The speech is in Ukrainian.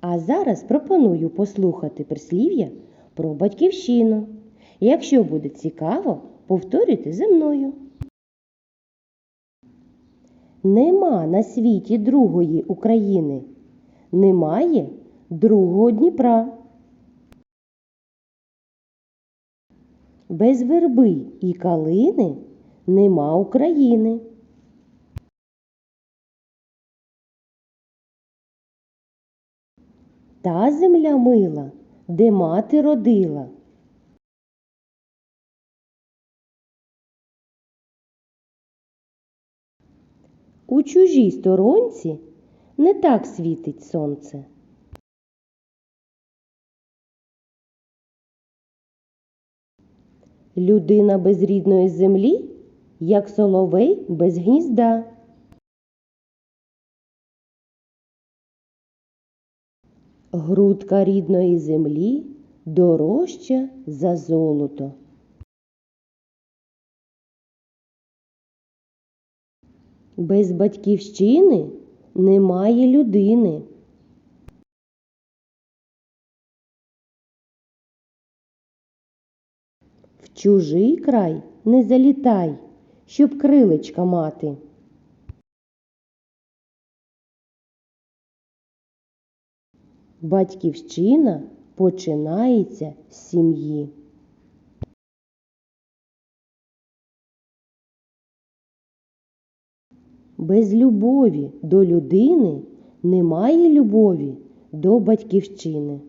А зараз пропоную послухати прислів'я про батьківщину. Якщо буде цікаво, повторюйте за мною. Нема на світі другої України, немає другого Дніпра. Без верби і калини нема України. Та земля мила, де мати родила. У чужій сторонці не так світить сонце. Людина без рідної землі, як соловей без гнізда. Грудка рідної землі дорожча за золото. Без батьківщини немає людини. В чужий край не залітай, щоб крилечка мати. Батьківщина починається з сім'ї. Без любові до людини немає любові до батьківщини.